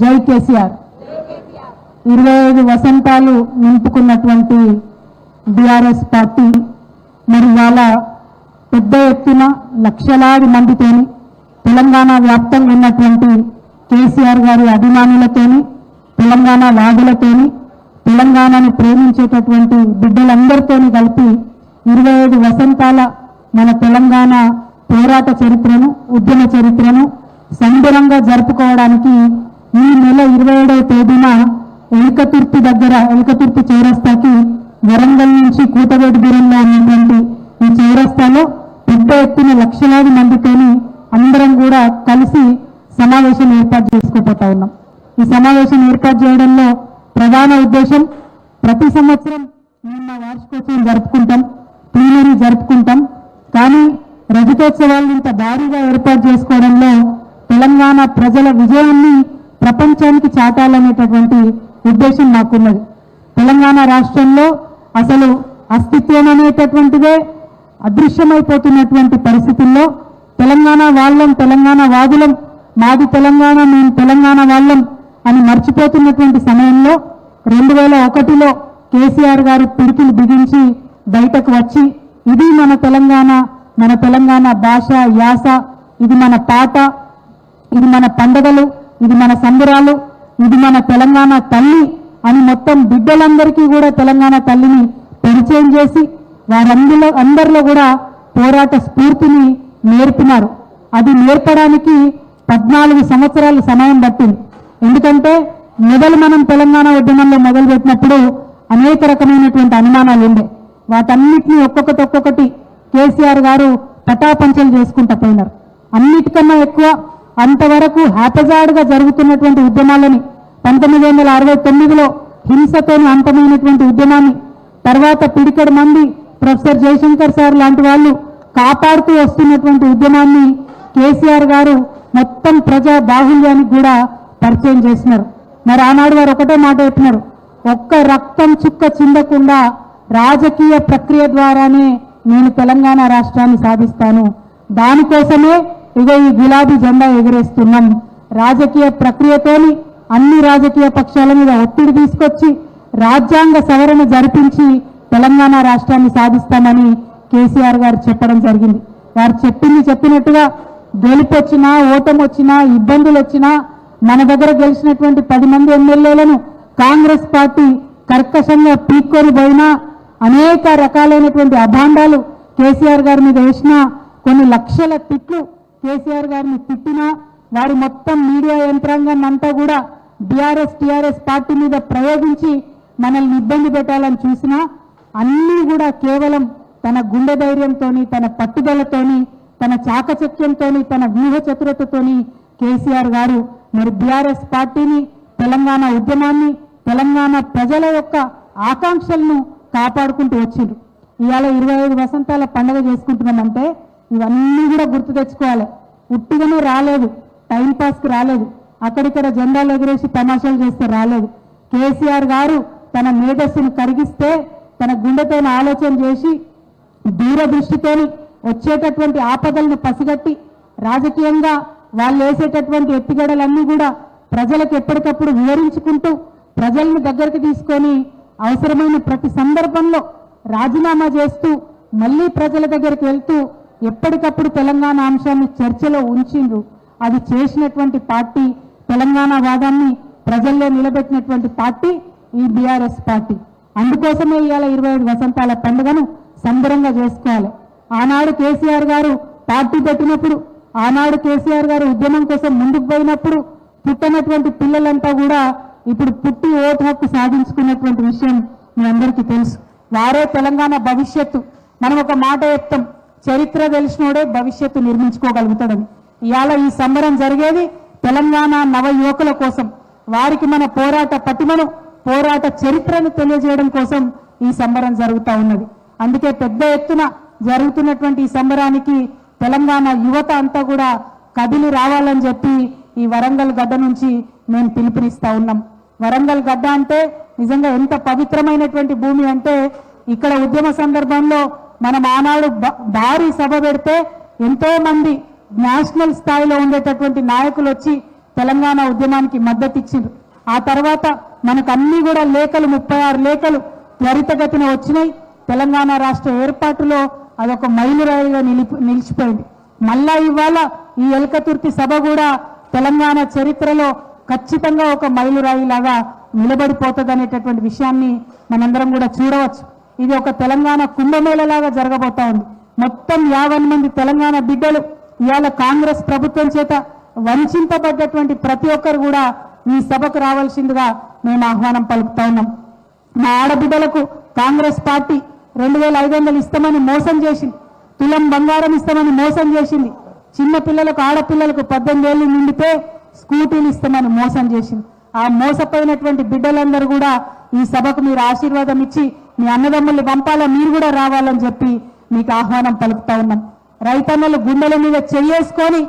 జై కేసీఆర్. ఇరవై ఐదు వసంతాలు నింపుకున్నటువంటి బీఆర్ఎస్ పార్టీ మరి వాళ్ళ పెద్ద ఎత్తున లక్షలాది మందితోని తెలంగాణ వ్యాప్తంగా ఉన్నటువంటి కేసీఆర్ గారి అభిమానులతోని తెలంగాణ లాగులతోని తెలంగాణను ప్రేమించేటటువంటి బిడ్డలందరితోని కలిపి ఇరవై ఐదు వసంతాల మన తెలంగాణ పోరాట చరిత్రను ఉద్యమ చరిత్రను సంబరంగా జరుపుకోవడానికి ఈ నెల ఇరవై ఏడవ తేదీన ఎలుకతుర్తి దగ్గర ఎలుకతుర్తి చౌరస్తాకి వరంగల్ నుంచి కూతవేటు దూరంలో ఉన్నటువంటి ఈ చౌరస్తాలో పెద్ద ఎత్తున లక్షలాది మందితోని అందరం కూడా కలిసి సమావేశం ఏర్పాటు చేసుకోబోతా ఉన్నాం. ఈ సమావేశం ఏర్పాటు చేయడంలో ప్రధాన ఉద్దేశం ప్రతి సంవత్సరం మేము మా వార్షికోత్సవం జరుపుకుంటాం ప్లీనరీ జరుపుకుంటాం. కానీ రజతోత్సవాలను ఇంత భారీగా ఏర్పాటు చేసుకోవడంలో తెలంగాణ ప్రజల విజయాన్ని ప్రపంచానికి చాటాలనేటటువంటి ఉద్దేశం నాకున్నది తెలంగాణ రాష్ట్రంలో అసలు అస్తిత్వం అనేటటువంటిదే అదృశ్యమైపోతున్నటువంటి పరిస్థితుల్లో తెలంగాణ వాళ్ళం తెలంగాణ వాదులం మాది తెలంగాణ మేము తెలంగాణ వాళ్ళం అని మర్చిపోతున్నటువంటి సమయంలో రెండు వేల ఒకటిలో కేసీఆర్ గారు పిడికిలు బిగించి బయటకు వచ్చి ఇది మన తెలంగాణ మన తెలంగాణ భాష యాస ఇది మన పాట ఇది మన పండగలు ఇది మన సంబురాలు ఇది మన తెలంగాణ తల్లి అని మొత్తం బిడ్డలందరికీ కూడా తెలంగాణ తల్లిని పరిచయం చేసి వారందరిలో అందరిలో కూడా పోరాట స్ఫూర్తిని నేర్పినారు. అది నేర్పడానికి పద్నాలుగు సంవత్సరాలు సమయం పట్టింది. ఎందుకంటే మొదలు మనం తెలంగాణ ఉద్యమంలో మొదలుపెట్టినప్పుడు అనేక రకమైనటువంటి అనుమానాలు ఉండే. వాటన్నిటినీ ఒక్కొక్కటి ఒక్కొక్కటి కేసీఆర్ గారు పటాపంచలు చేసుకుంటూ పోయినారు. అన్నిటికన్నా ఎక్కువ అంతవరకు హ్యాపజాడ్గా జరుగుతున్నటువంటి ఉద్యమాలని పంతొమ్మిది వందల అరవై తొమ్మిదిలో హింసతోని అంతమైనటువంటి ఉద్యమాన్ని తర్వాత పిడికడు మంది ప్రొఫెసర్ జయశంకర్ సార్ లాంటి వాళ్ళు కాపాడుతూ వస్తున్నటువంటి ఉద్యమాన్ని కేసీఆర్ గారు మొత్తం ప్రజా బాహుల్యానికి కూడా పరిచయం చేసినారు. మరి ఆనాడు వారు ఒకటే మాట చెప్పినారు ఒక్క రక్తం చుక్క చిందకుండా రాజకీయ ప్రక్రియ ద్వారానే నేను తెలంగాణ రాష్ట్రాన్ని సాధిస్తాను. దానికోసమే ఇగో ఈ గులాబీ జెండా ఎగరేస్తున్నాం. రాజకీయ ప్రక్రియతోని అన్ని రాజకీయ పక్షాల మీద ఒత్తిడి తీసుకొచ్చి రాజ్యాంగ సవరణ జరిపించి తెలంగాణ రాష్ట్రాన్ని సాధిస్తామని కేసీఆర్ గారు చెప్పడం జరిగింది. వారు చెప్పింది చెప్పినట్టుగా గెలుపొచ్చినా ఓటం వచ్చినా ఇబ్బందులు వచ్చినా మన దగ్గర గెలిచినటువంటి పది మంది ఎమ్మెల్యేలను కాంగ్రెస్ పార్టీ కర్కశంగా పీక్కొని పోయినా అనేక రకాలైనటువంటి అభాండాలు కేసీఆర్ గారి మీద వేసినా కొన్ని లక్షల తిట్లు కేసీఆర్ గారిని తిట్టినా వారి మొత్తం మీడియా యంత్రాంగాన్ని అంతా కూడా బీఆర్ఎస్ టీఆర్ఎస్ పార్టీ మీద ప్రయోగించి మనల్ని ఇబ్బంది పెట్టాలని చూసినా అన్నీ కూడా కేవలం తన గుండె ధైర్యంతోని తన పట్టుదలతోని తన చాకచక్యంతోని తన వ్యూహ చతురతతోని కేసీఆర్ గారు మరి బీఆర్ఎస్ పార్టీని తెలంగాణ ఉద్యమాన్ని తెలంగాణ ప్రజల యొక్క ఆకాంక్షలను కాపాడుకుంటూ వచ్చిండ్రు. ఇవాళ ఇరవై ఐదు వసంతాల పండుగ చేసుకుంటున్నామంటే ఇవన్నీ కూడా గుర్తు తెచ్చుకోవాలి. ఉట్టిగానే రాలేదు. టైంపాస్కి రాలేదు. అక్కడిక్కడ జెండాలు ఎగరేసి తమాషాలు చేస్తే రాలేదు. కేసీఆర్ గారు తన మేధస్సును కరిగిస్తే తన గుండెతో ఆలోచన చేసి దూరదృష్టితోని వచ్చేటటువంటి ఆపదలను పసిగట్టి రాజకీయంగా వాళ్ళు వేసేటటువంటి ఎత్తుగడలన్నీ కూడా ప్రజలకు ఎప్పటికప్పుడు వివరించుకుంటూ ప్రజలను దగ్గరికి తీసుకొని అవసరమైన ప్రతి సందర్భంలో రాజీనామా చేస్తూ మళ్ళీ ప్రజల దగ్గరికి వెళ్తూ ఎప్పటికప్పుడు తెలంగాణ అంశాన్ని చర్చలో ఉంచిండ్రు. అది చేసినటువంటి పార్టీ తెలంగాణ వాదాన్ని ప్రజల్లో నిలబెట్టినటువంటి పార్టీ ఈ బీఆర్ఎస్ పార్టీ. అందుకోసమే ఇవాళ ఇరవై ఐదు వసంతాల పండుగను సంబరంగా చేసుకోవాలి. ఆనాడు కేసీఆర్ గారు పార్టీ పెట్టినప్పుడు ఆనాడు కేసీఆర్ గారు ఉద్యమం కోసం ముందుకు పోయినప్పుడు పుట్టనటువంటి పిల్లలంతా కూడా ఇప్పుడు పుట్టి ఓటు హక్కు సాధించుకున్నటువంటి విషయం మీ అందరికీ తెలుసు. వారే తెలంగాణ భవిష్యత్తు. మనం ఒక మాట చెప్తాం. చరిత్ర తెలిసినోడే భవిష్యత్తు నిర్మించుకోగలుగుతాడని. ఇవాళ ఈ సంబరం జరిగేది తెలంగాణ నవ యువకుల కోసం. వారికి మన పోరాట పటిమను పోరాట చరిత్రను తెలియజేయడం కోసం ఈ సంబరం జరుగుతూ ఉన్నది. అందుకే పెద్ద ఎత్తున జరుగుతున్నటువంటి ఈ సంబరానికి తెలంగాణ యువత అంతా కూడా కదిలి రావాలని చెప్పి ఈ వరంగల్ గడ్డ నుంచి మేము పిలుపునిస్తా ఉన్నాం. వరంగల్ గడ్డ అంటే నిజంగా ఎంత పవిత్రమైనటువంటి భూమి అంటే ఇక్కడ ఉద్యమ సందర్భంలో మనం ఆనాడు భారీ సభ పెడితే ఎంతో మంది నేషనల్ స్థాయిలో ఉండేటటువంటి నాయకులు వచ్చి తెలంగాణ ఉద్యమానికి మద్దతు ఇచ్చిండ్రు. ఆ తర్వాత మనకు అన్ని కూడా లేఖలు ముప్పై ఆరు లేఖలు త్వరితగతిన వచ్చినాయి. తెలంగాణ రాష్ట్ర ఏర్పాటులో అదొక మైలురాయిగా నిలిపి నిలిచిపోయింది. మళ్ళా ఇవాళ ఈ ఎలకతుర్తి సభ కూడా తెలంగాణ చరిత్రలో ఖచ్చితంగా ఒక మైలురాయి లాగా నిలబడిపోతుంది అనేటటువంటి విషయాన్ని మనందరం కూడా చూడవచ్చు. ఇది ఒక తెలంగాణ కుంభమేళలాగా జరగబోతా ఉంది. మొత్తం యాభై మంది తెలంగాణ బిడ్డలు ఇవాళ కాంగ్రెస్ ప్రభుత్వం చేత వంచింపబడ్డటువంటి ప్రతి ఒక్కరు కూడా ఈ సభకు రావాల్సిందిగా మేము ఆహ్వానం పలుకుతా ఉన్నాం. మా ఆడబిడ్డలకు కాంగ్రెస్ పార్టీ రెండు వేల ఐదు వందలు ఇస్తామని మోసం చేసింది. తులం బంగారం ఇస్తామని మోసం చేసింది. చిన్న పిల్లలకు ఆడపిల్లలకు పద్దెనిమిది ఏళ్ళు నిండితే స్కూటీలు ఇస్తామని మోసం చేసింది. ఆ మోసపోయినటువంటి బిడ్డలందరూ కూడా ఈ సభకు మీరు ఆశీర్వాదం ఇచ్చి మీ అన్నదమ్ముల్ని పంపాలా మీరు కూడా రావాలని చెప్పి మీకు ఆహ్వానం పలుకుతా ఉన్నాం. రైతన్నలు గుండెల మీద చెయ్యేసుకొని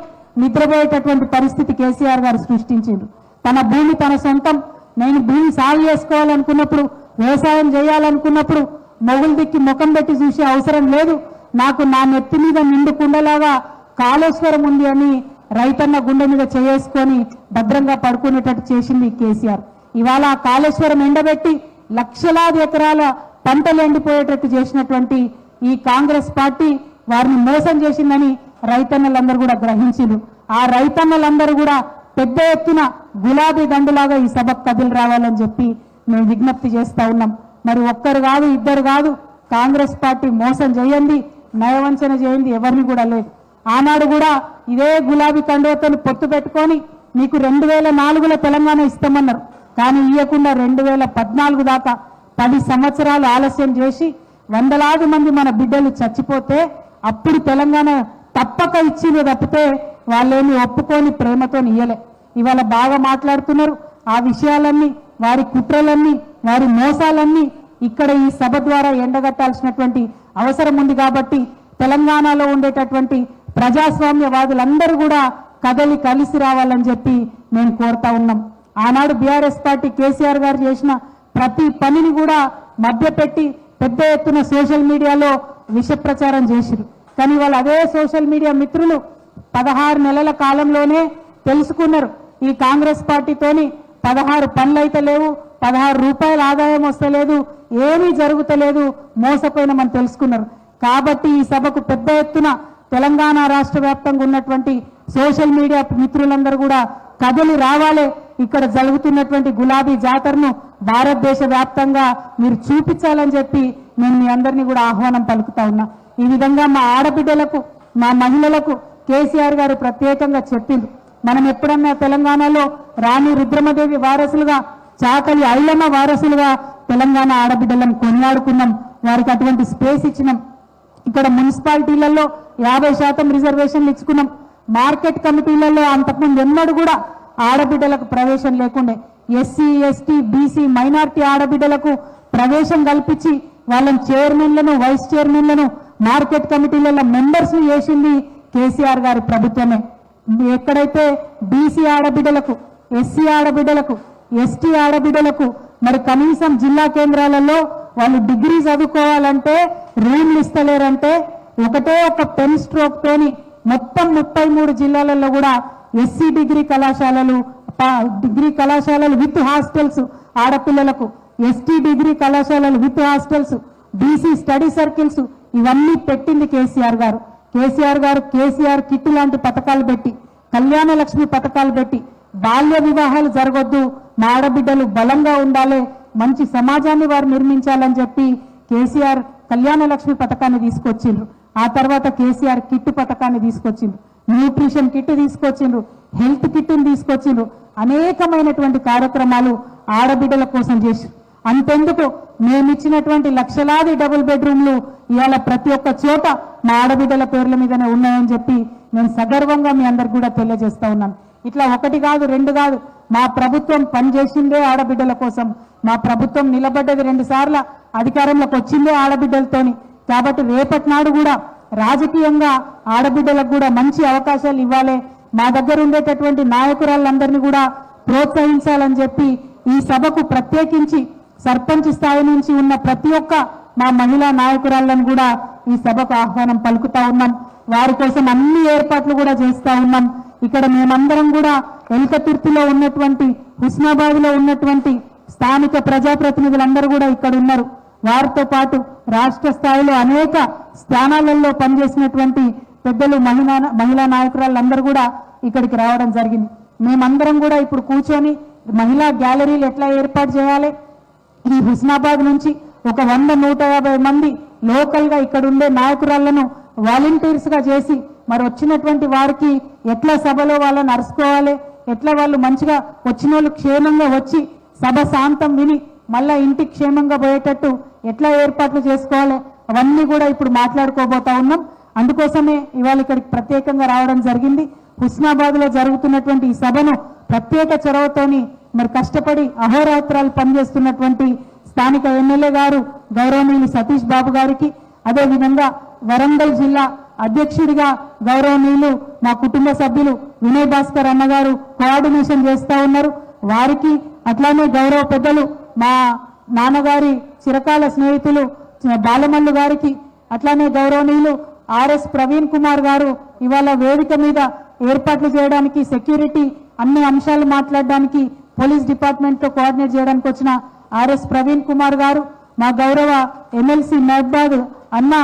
నిద్రపోయేటటువంటి పరిస్థితి కేసీఆర్ గారు సృష్టించిండు తన భూమి తన సొంతం. నేను భూమి సాగు చేసుకోవాలనుకున్నప్పుడు వ్యవసాయం చేయాలనుకున్నప్పుడు మొగులు దిక్కి ముఖం పెట్టి చూసే అవసరం లేదు. నాకు నా నెత్తి మీద నిండు కుండలాగా కాళేశ్వరం ఉంది అని రైతన్న గుండె మీద చేసుకొని భద్రంగా పడుకునేటట్టు చేసింది కేసీఆర్. ఇవాళ ఆ కాళేశ్వరం ఎండబెట్టి లక్షలాది ఎకరాల పంటలు ఎండిపోయేటట్టు చేసినటువంటి ఈ కాంగ్రెస్ పార్టీ వారిని మోసం చేసిందని రైతన్నలందరూ కూడా గ్రహించారు ఆ రైతన్నలందరూ కూడా పెద్ద ఎత్తున గులాబీ దండులాగా ఈ సభకు కదిలి రావాలని చెప్పి మేము విజ్ఞప్తి చేస్తా ఉన్నాం. మరి ఒక్కరు కాదు ఇద్దరు కాదు కాంగ్రెస్ పార్టీ మోసం చేయండి నయవంచన చేయండి ఎవరిని కూడా లేదు. ఆనాడు కూడా ఇదే గులాబీ కండువతో పొత్తు పెట్టుకొని మీకు రెండు వేల నాలుగులో తెలంగాణ ఇస్తామన్నారు. కానీ ఇవ్వకుండా రెండు వేల పద్నాలుగు దాకా పది సంవత్సరాలు ఆలస్యం చేసి వందలాది మంది మన బిడ్డలు చచ్చిపోతే అప్పుడు తెలంగాణ తప్పక ఇచ్చింది తప్పితే వాళ్ళేమి ఒప్పుకొని ప్రేమతో ఇయ్యలే. ఇవాళ బాగా మాట్లాడుతున్నారు. ఆ విషయాలన్నీ వారి కుట్రలన్నీ వారి మోసాలన్నీ ఇక్కడ ఈ సభ ద్వారా ఎండగట్టాల్సినటువంటి అవసరం ఉంది కాబట్టి తెలంగాణలో ఉండేటటువంటి ప్రజాస్వామ్యవాదులందరూ కూడా కదలి కలిసి రావాలని చెప్పి మేము కోరుతా ఉన్నాం. ఆనాడు బీఆర్ఎస్ పార్టీ కేసీఆర్ గారు చేసిన ప్రతి పనిని కూడా మధ్యపెట్టి పెద్ద ఎత్తున సోషల్ మీడియాలో విషప్రచారం చేసిరు కానీ వాళ్ళు అదే సోషల్ మీడియా మిత్రులు పదహారు నెలల కాలంలోనే తెలుసుకున్నారు. ఈ కాంగ్రెస్ పార్టీతోని పదహారు పనులు అయితే లేవు పదహారు రూపాయల ఆదాయం వస్తలేదు ఏమీ జరుగుతలేదు మోసపోయినామని తెలుసుకున్నారు. కాబట్టి ఈ సభకు పెద్ద ఎత్తున తెలంగాణ రాష్ట్ర వ్యాప్తంగా ఉన్నటువంటి సోషల్ మీడియా మిత్రులందరూ కూడా కథలు రావాలి. ఇక్కడ జరుగుతున్నటువంటి గులాబీ జాతరను భారతదేశ వ్యాప్తంగా మీరు చూపించాలని చెప్పి నేను మీ అందరినీ కూడా ఆహ్వానం పలుకుతా ఉన్నా. ఈ విధంగా మా ఆడబిడ్డలకు మా మహిళలకు కేసీఆర్ గారు ప్రత్యేకంగా చెప్పింది మనం ఎప్పుడన్నా తెలంగాణలో రాణి రుద్రమదేవి వారసులుగా చాకలి ఐలమ్మ వారసులుగా తెలంగాణ ఆడబిడ్డలను కొనియాడుకున్నాం. వారికి అటువంటి స్పేస్ ఇచ్చినాం. ఇక్కడ మున్సిపాలిటీలలో యాభై శాతం రిజర్వేషన్లు ఇచ్చుకున్నాం. మార్కెట్ కమిటీలలో అంతకుముందు ఎన్నడూ కూడా ఆడబిడ్డలకు ప్రవేశం లేకుండే. ఎస్సీ ఎస్టీ బీసీ మైనార్టీ ఆడబిడ్డలకు ప్రవేశం కల్పించి వాళ్ళని చైర్మన్లను వైస్ చైర్మన్లను మార్కెట్ కమిటీలలో మెంబర్స్ని చేసింది కేసీఆర్ గారి ప్రభుత్వమే. ఎక్కడైతే బీసీ ఆడబిడ్డలకు ఎస్సీ ఆడబిడ్డలకు ఎస్టీ ఆడబిడ్డలకు మరి కనీసం జిల్లా కేంద్రాలలో వాళ్ళు డిగ్రీ చదువుకోవాలంటే రూమ్లు ఇస్తలేరంటే ఒకటే ఒక పెన్ స్ట్రోక్ తోని మొత్తం ముప్పై మూడు జిల్లాలలో కూడా ఎస్సీ డిగ్రీ కళాశాలలు డిగ్రీ కళాశాలలు విత్ హాస్టల్స్ ఆడపిల్లలకు ఎస్టీ డిగ్రీ కళాశాలలు with hostels BC study circles ఇవన్నీ పెట్టింది కేసీఆర్ గారు. కేసీఆర్ గారు కేసీఆర్ కిట్ లాంటి పథకాలు పెట్టి కళ్యాణ లక్ష్మి పథకాలు పెట్టి బాల్య వివాహాలు జరగొద్దు మా ఆడబిడ్డలు బలంగా ఉండాలి మంచి సమాజాన్ని వారు నిర్మించాలని చెప్పి కేసీఆర్ కళ్యాణ లక్ష్మి పథకాన్ని తీసుకొచ్చిండ్రు. ఆ తర్వాత కేసీఆర్ కిట్ పథకాన్ని తీసుకొచ్చిండ్రు. న్యూట్రిషన్ కిట్ తీసుకొచ్చిండ్రు. హెల్త్ కిట్ని తీసుకొచ్చిండ్రు. అనేకమైనటువంటి కార్యక్రమాలు ఆడబిడ్డల కోసం చేసిండ్రు అంతెందుకు మేమిచ్చినటువంటి లక్షలాది డబుల్ బెడ్రూమ్లు ఇవాళ ప్రతి ఒక్క చోట మా ఆడబిడ్డల పేర్ల మీదనే ఉన్నాయని చెప్పి నేను సగర్వంగా మీ అందరికి కూడా తెలియజేస్తా ఉన్నాను. ఇట్లా ఒకటి కాదు రెండు కాదు. మా ప్రభుత్వం పనిచేసిందే ఆడబిడ్డల కోసం. మా ప్రభుత్వం నిలబడ్డది రెండు సార్లు అధికారంలోకి వచ్చిందే ఆడబిడ్డలతోని. కాబట్టి రేపటి నాడు కూడా రాజకీయంగా ఆడబిడ్డలకు కూడా మంచి అవకాశాలు ఇవ్వాలి. మా దగ్గర ఉండేటటువంటి నాయకురాళ్ళందరినీ కూడా ప్రోత్సహించాలని చెప్పి ఈ సభకు ప్రత్యేకించి సర్పంచ్ స్థాయి నుంచి ఉన్న ప్రతి ఒక్క మా మహిళా నాయకురాళ్ళను కూడా ఈ సభకు ఆహ్వానం పలుకుతా ఉన్నాం. వారి కోసం అన్ని ఏర్పాట్లు కూడా చేస్తూ ఉన్నాం. ఇక్కడ మేమందరం కూడా ఎల్కతుర్తిలో ఉన్నటువంటి హుస్నాబాద్లో ఉన్నటువంటి స్థానిక ప్రజాప్రతినిధులందరూ కూడా ఇక్కడ ఉన్నారు. వారితో పాటు రాష్ట్ర స్థాయిలో అనేక స్థానాలలో పనిచేసినటువంటి పెద్దలు మహిళా మహిళా నాయకురాళ్ళందరూ కూడా ఇక్కడికి రావడం జరిగింది. మేమందరం కూడా ఇప్పుడు కూర్చొని మహిళా గ్యాలరీలు ఎట్లా ఏర్పాటు చేయాలి? ఈ హుస్నాబాద్ నుంచి ఒక వంద నూట యాభై మంది లోకల్గా ఇక్కడ ఉండే నాయకురాళ్ళను వాలంటీర్స్గా చేసి మరి వచ్చినటువంటి వారికి ఎట్లా సభలో వాళ్ళని అరుసుకోవాలి ఎట్లా వాళ్ళు మంచిగా వచ్చిన వాళ్ళు క్షేమంగా వచ్చి సభ శాంతం విని మళ్ళా ఇంటికి క్షేమంగా పోయేటట్టు ఎట్లా ఏర్పాట్లు చేసుకోవాలి? అవన్నీ కూడా ఇప్పుడు మాట్లాడుకోబోతా ఉన్నాం. అందుకోసమే ఇవాళ ఇక్కడికి ప్రత్యేకంగా రావడం జరిగింది. హుస్నాబాద్లో జరుగుతున్నటువంటి ఈ సభను ప్రత్యేక చొరవతోని మరి కష్టపడి అహోరాత్రాలు పనిచేస్తున్నటువంటి స్థానిక ఎమ్మెల్యే గారు గౌరవనీయులు సతీష్ బాబు గారికి అదేవిధంగా వరంగల్ జిల్లా అధ్యక్షుడిగా గౌరవనీయులు మా కుటుంబ సభ్యులు వినయ్ భాస్కర్ అన్నగారు కోఆర్డినేషన్ చేస్తా ఉన్నారు. వారికి అట్లానే గౌరవ పెద్దలు మా నాన్నగారి చిరకాల స్నేహితులు బాలమల్లు గారికి అట్లానే గౌరవనీయులు ఆర్ఎస్ ప్రవీణ్ కుమార్ గారు ఇవాళ వేదిక మీద ఏర్పాట్లు చేయడానికి సెక్యూరిటీ అన్ని అంశాలు మాట్లాడడానికి పోలీస్ డిపార్ట్మెంట్తో కోఆర్డినేట్ చేయడానికి వచ్చిన ఆర్ఎస్ ప్రవీణ్ కుమార్ గారు మా గౌరవ ఎమ్మెల్సీ మహబాద్ అన్న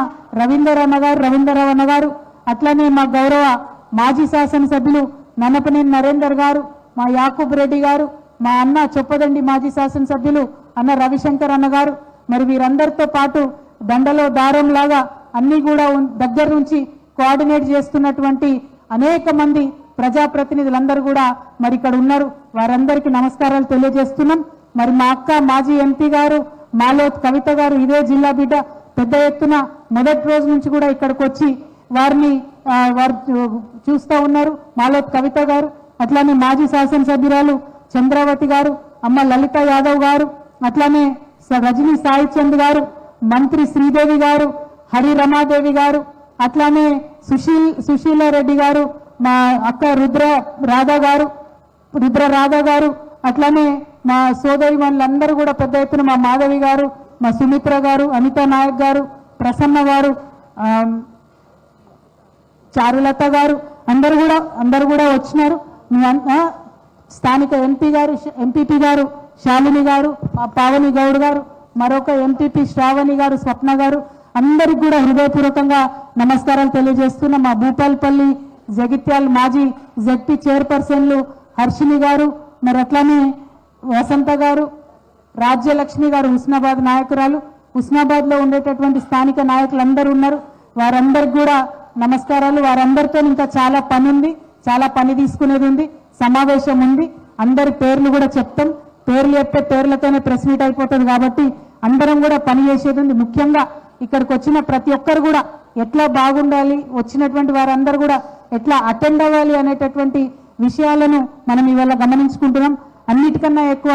రవీందర్ అన్న గారు రవీందర్రావు అన్న గారు అట్లనే మా గౌరవ మాజీ శాసనసభ్యులు నన్నపనేని నరేందర్ గారు మా యాకూబ్ రెడ్డి గారు మా అన్న చొప్పదండి మాజీ శాసనసభ్యులు అన్న రవిశంకర్ అన్న గారు. మరి వీరందరితో పాటు దండలో దారం లాగా అన్నీ కూడా దగ్గర నుంచి కోఆర్డినేట్ చేస్తున్నటువంటి అనేక మంది ప్రజాప్రతినిధులందరూ కూడా మరి ఇక్కడ ఉన్నారు. వారందరికీ నమస్కారాలు తెలియజేస్తున్నాం. మరి మా అక్క మాజీ ఎంపీ గారు మాలోత్ కవిత గారు ఇదే జిల్లా బిడ్డ. పెద్ద ఎత్తున మొదటి రోజు నుంచి కూడా ఇక్కడికి వచ్చి వారిని వారు చూస్తూ చూస్తా ఉన్నారు. మాలోత్ కవిత గారు అట్లానే మాజీ శాసనసభ్యురాలు చంద్రావతి గారు అమ్మ లలిత యాదవ్ గారు అట్లానే స- రజనీ సాయిచంద్ గారు మంత్రి శ్రీదేవి గారు హరి రమాదేవి గారు అట్లానే సుశీల్ సుశీల రెడ్డి గారు మా అక్క రుద్ర రాధా గారు రుద్ర రాధా గారు అట్లానే మా సోదరి వాళ్ళందరూ కూడా పెద్ద ఎత్తున మా మాధవి గారు మా సుమిత్ర గారు అనితా నాయక్ గారు ప్రసన్న గారు చారులత గారు అందరు కూడా అందరు కూడా వచ్చినారు. స్థానిక ఎంపీ గారు ఎంపీపీ గారు శాలిని గారు పావని గౌడ్ గారు మరొక ఎంపీపీ శ్రావణి గారు స్వప్న గారు అందరికి కూడా హృదయపూర్వకంగా నమస్కారాలు తెలియజేస్తున్న మా భూపాల్పల్లి జగిత్యాల్ మాజీ జడ్పీ చైర్పర్సన్లు హర్షిని గారు మరి అట్లానే వసంత గారు రాజ్యలక్ష్మి గారు హుస్నాబాద్ నాయకురాలు హుస్నాబాద్లో ఉండేటటువంటి స్థానిక నాయకులు అందరూ ఉన్నారు. వారందరికి కూడా నమస్కారాలు. వారందరితో ఇంకా చాలా పని ఉంది చాలా పని తీసుకునేది ఉంది సమావేశం ఉంది. అందరి పేర్లు కూడా చెప్తాం. పేర్లు చెప్తే పేర్లతోనే ప్రెస్ మీట్ అయిపోతుంది కాబట్టి అందరం కూడా పని చేసేది ఉంది. ముఖ్యంగా ఇక్కడికి వచ్చిన ప్రతి ఒక్కరు కూడా ఎట్లా బాగుండాలి వచ్చినటువంటి వారందరూ కూడా ఎట్లా అటెండ్ అవ్వాలి అనేటటువంటి విషయాలను మనం ఇవాళ గమనించుకుంటున్నాం. అన్నిటికన్నా ఎక్కువ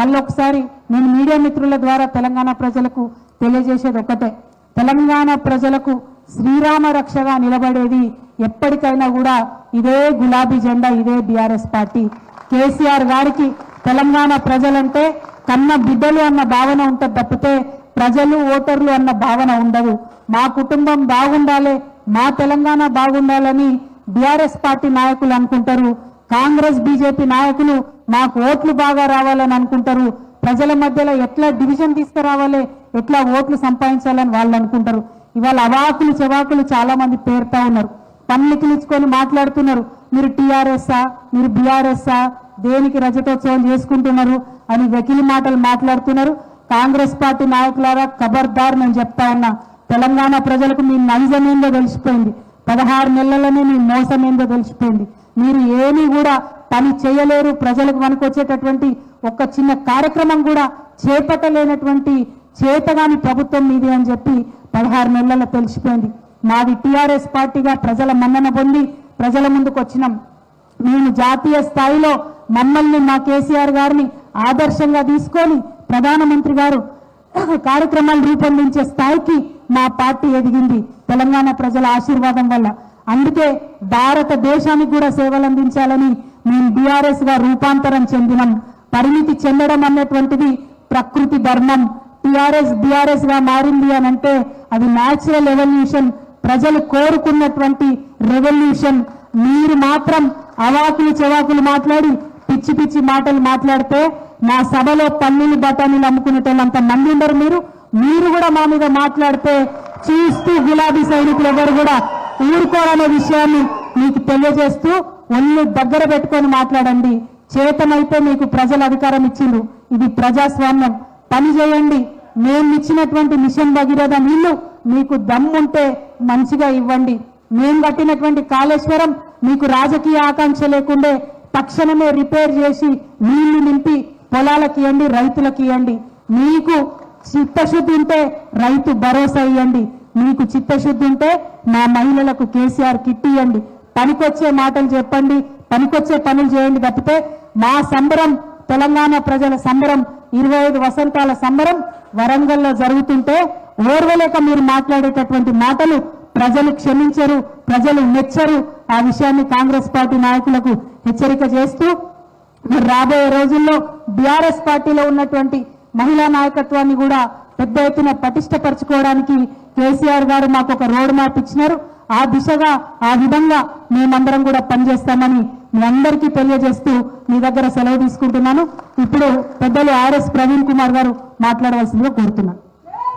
మళ్ళొకసారి నేను మీడియా మిత్రుల ద్వారా తెలంగాణ ప్రజలకు తెలియజేసేది ఒకటే. తెలంగాణ ప్రజలకు శ్రీరామ రక్షగా నిలబడేది ఎప్పటికైనా కూడా ఇదే గులాబీ జెండా ఇదే బీఆర్ఎస్ పార్టీ. కేసీఆర్ గారికి తెలంగాణ ప్రజలంటే కన్న బిడ్డలు అన్న భావన ఉంటుంది తప్పితే ప్రజలు ఓటర్లు అన్న భావన ఉండదు. మా కుటుంబం బాగుండాలి మా తెలంగాణ బాగుండాలని బీఆర్ఎస్ పార్టీ నాయకులు అనుకుంటారు. కాంగ్రెస్ బీజేపీ నాయకులు మాకు ఓట్లు బాగా రావాలని అనుకుంటారు. ప్రజల మధ్యలో ఎట్లా డివిజన్ తీసుకురావాలి ఎట్లా ఓట్లు సంపాదించాలని వాళ్ళు అనుకుంటారు. ఇవాళ అవాకులు చెవాకులు చాలా మంది పేరుతా ఉన్నారు. పన్నుకిలిచుకొని మాట్లాడుతున్నారు. మీరు టీఆర్ఎస్ఆ మీరు బీఆర్ఎస్ఆ దేనికి రజతోత్సవం చేసుకుంటున్నారు? అని వెకిలి మాటలు మాట్లాడుతున్నారు. కాంగ్రెస్ పార్టీ నాయకులారా ఖబర్దార్ నేను చెప్తా ఉన్నా. తెలంగాణ ప్రజలకు మీ నైజమేందో తెలిసిపోయింది. పదహారు నెలలనే మీ మోసమేందో తెలిసిపోయింది. మీరు ఏమీ కూడా పని చేయలేరు. ప్రజలకు వనుకొచ్చేటటువంటి ఒక చిన్న కార్యక్రమం కూడా చేపట్టలేనటువంటి చేతగాని ప్రభుత్వం మీది అని చెప్పి పదహారు నెలల్లో తెలిసిపోయింది. మాది టీఆర్ఎస్ పార్టీగా ప్రజల మన్నన పొంది ప్రజల ముందుకు వచ్చినాం. మేము జాతీయ స్థాయిలో మమ్మల్ని మా కేసీఆర్ గారిని ఆదర్శంగా తీసుకొని ప్రధానమంత్రి గారు కార్యక్రమాలు రూపొందించే స్థాయికి మా పార్టీ ఎదిగింది తెలంగాణ ప్రజల ఆశీర్వాదం వల్ల. అందుకే భారతదేశానికి కూడా సేవలు అందించాలని మేము బీఆర్ఎస్గా రూపాంతరం చెందినం. పరిమితి చెందడం అన్నటువంటిది ప్రకృతి ధర్మం. టిఆర్ఎస్ బీఆర్ఎస్గా మారింది అని అంటే అది న్యాచురల్ రెవల్యూషన్ ప్రజలు కోరుకున్నటువంటి రెవల్యూషన్ మీరు మాత్రం అవాకులు చెవాకులు మాట్లాడి పిచ్చి పిచ్చి మాటలు మాట్లాడితే నా సభలో పన్నులు బఠానీలు అమ్ముకునేటోళ్ళంత మంది ఉండరు మీరు. మీరు కూడా మా మీద మాట్లాడితే చూస్తూ గులాబీ సైనికులు ఎవరు కూడా ఊరుకోరనే విషయాన్ని మీకు తెలియజేస్తూ ఒళ్ళు దగ్గర పెట్టుకొని మాట్లాడండి. చేతనైతే మీకు ప్రజలు అధికారం ఇచ్చిండ్రు. ఇది ప్రజాస్వామ్యం. పని చేయండి. మేము ఇచ్చినటువంటి మిషన్ భగీరథ నీళ్ళు మీకు దమ్ముంటే మంచిగా ఇవ్వండి. మేము కట్టినటువంటి కాళేశ్వరం మీకు రాజకీయ ఆకాంక్ష లేకుండే తక్షణమే రిపేర్ చేసి నీళ్ళు నింపి పొలాలకి ఇవ్వండి రైతులకి ఇవ్వండి. మీకు చిత్తశుద్ధి ఉంటే రైతు భరోసా ఇవ్వండి. మీకు చిత్తశుద్ధి ఉంటే మా మహిళలకు కేసీఆర్ కిట్ ఇవ్వండి. పనికొచ్చే మాటలు చెప్పండి పనికొచ్చే పనులు చేయండి తప్పితే మా సంబరం తెలంగాణ ప్రజల సంబరం ఇరవై ఐదు వసంతాల సంబరం వరంగల్లో జరుగుతుంటే ఓర్వలేక మీరు మాట్లాడేటటువంటి మాటలు ప్రజలు క్షమించరు ప్రజలు మెచ్చరు. ఆ విషయాన్ని కాంగ్రెస్ పార్టీ నాయకులకు హెచ్చరిక చేస్తూ మరి రాబోయే రోజుల్లో బీఆర్ఎస్ పార్టీలో ఉన్నటువంటి మహిళా నాయకత్వాన్ని కూడా పెద్ద ఎత్తున పటిష్టపరచుకోవడానికి కేసీఆర్ గారు మాకు ఒక రోడ్ మ్యాప్ ఇచ్చినారు. ఆ దిశగా ఆ విధంగా మేమందరం కూడా పనిచేస్తామని మీ అందరికీ తెలియజేస్తూ మీ దగ్గర సెలవు తీసుకుంటున్నాను. ఇప్పుడు పెద్దలు ఆర్ఎస్ ప్రవీణ్ కుమార్ గారు మాట్లాడవలసిందిగా కోరుతున్నాను.